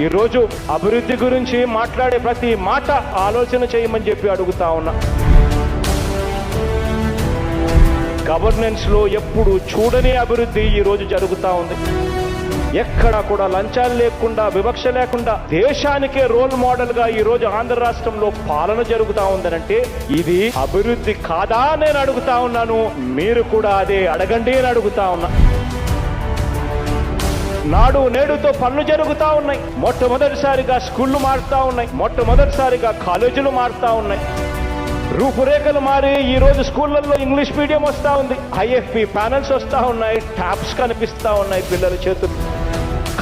ఈరోజు అభివృద్ధి గురించి మాట్లాడే ప్రతి మాట ఆలోచన చేయమని చెప్పి అడుగుతా ఉన్నా. గవర్నెన్స్లో ఎప్పుడు చూడని అభివృద్ధి ఈరోజు జరుగుతూ జరుగుతా ఉంది. ఎక్కడ కూడా లంచాలు లేకుండా వివక్ష లేకుండా దేశానికే రోల్ మోడల్గా ఈ రోజు ఆంధ్ర రాష్ట్రంలో పాలన జరుగుతా ఉందనంటే ఇది అభివృద్ధి కాదా నేను అడుగుతా ఉన్నాను. మీరు కూడా అదే అడగండి అని అడుగుతా ఉన్నా. నాడు నేడుతో పనులు జరుగుతూ ఉన్నాయి. మొట్టమొదటిసారిగా స్కూళ్ళు మారుతా ఉన్నాయి. మొట్టమొదటిసారిగా కాలేజీలు మారుతా ఉన్నాయి. రూపురేఖలు మారి ఈ రోజు స్కూళ్ళల్లో ఇంగ్లీష్ మీడియం వస్తూ ఉంది. ఐఎఫ్పి ప్యానల్స్ వస్తూ ఉన్నాయి. ట్యాబ్స్ కనిపిస్తా ఉన్నాయి పిల్లల చేతులు.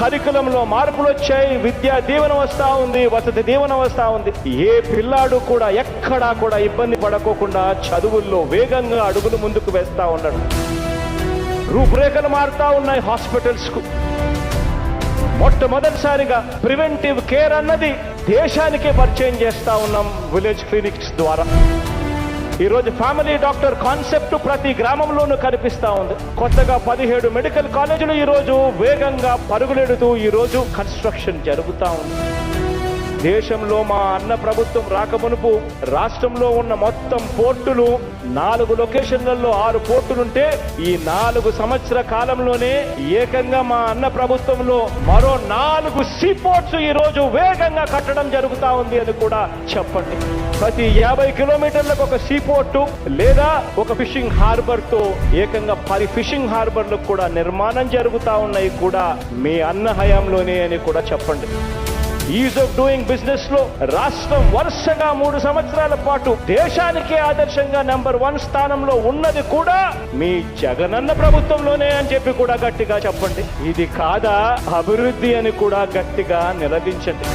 కరికులంలో మార్పులు వచ్చాయి. విద్యా దీవెన వస్తూ ఉంది. వసతి దీవెన వస్తూ ఉంది. ఏ పిల్లాడు కూడా ఎక్కడా కూడా ఇబ్బంది పడకోకుండా చదువుల్లో వేగంగా అడుగులు ముందుకు వేస్తూ ఉన్నాడు. రూపురేఖలు మారుతూ ఉన్నాయి హాస్పిటల్స్కు. మొట్టమొదటిసారిగా ప్రివెంటివ్ కేర్ అన్నది దేశానికే పరిచయం చేస్తా ఉన్నాం విలేజ్ క్లినిక్స్ ద్వారా. ఈరోజు ఫ్యామిలీ డాక్టర్ కాన్సెప్ట్ ప్రతి గ్రామంలోనూ కనిపిస్తా ఉంది. కొత్తగా పదిహేడు మెడికల్ కాలేజీలు ఈరోజు వేగంగా పరుగులెడుతూ ఈ రోజు కన్స్ట్రక్షన్ జరుగుతా ఉంది. దేశంలో మా అన్న ప్రభుత్వం రాకమునుపు రాష్ట్రంలో ఉన్న మొత్తం పోర్టులు నాలుగు లొకేషన్లలో ఆరు పోర్టులుంటే ఈ నాలుగు సంవత్సర కాలంలోనే ఏకంగా మా అన్న ప్రభుత్వంలో మరో నాలుగు సీ పోర్ట్స్ ఈ రోజు వేగంగా కట్టడం జరుగుతా ఉంది అని కూడా చెప్పండి. ప్రతి యాభై కిలోమీటర్లకు ఒక సీ పోర్టు లేదా ఒక ఫిషింగ్ హార్బర్తో ఏకంగా పది ఫిషింగ్ హార్బర్లకు కూడా నిర్మాణం జరుగుతా ఉన్నాయి కూడా మీ అన్న హయాంలోనే అని కూడా చెప్పండి. ఈజ్ ఆఫ్ డూయింగ్ బిజినెస్లో రాష్ట్రం వరుసగా మూడు సంవత్సరాల పాటు దేశానికే ఆదర్శంగా నెంబర్ వన్ స్థానంలో ఉన్నది కూడా మీ జగనన్న ప్రభుత్వంలోనే అని చెప్పి కూడా గట్టిగా చెప్పండి. ఇది కాదా? అభివృద్ధి అని కూడా గట్టిగా నిలదించండి.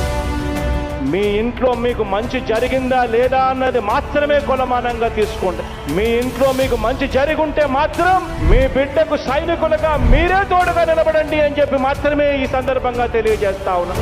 మీ ఇంట్లో మీకు మంచి జరిగిందా లేదా అన్నది మాత్రమే కొలమానంగా తీసుకోండి. మీ ఇంట్లో మీకు మంచి జరిగుంటే మాత్రం మీ బిడ్డకు సైనికులుగా మీరే తోడుగా నిలబడండి అని చెప్పి మాత్రమే ఈ సందర్భంగా తెలియజేస్తా ఉన్నా.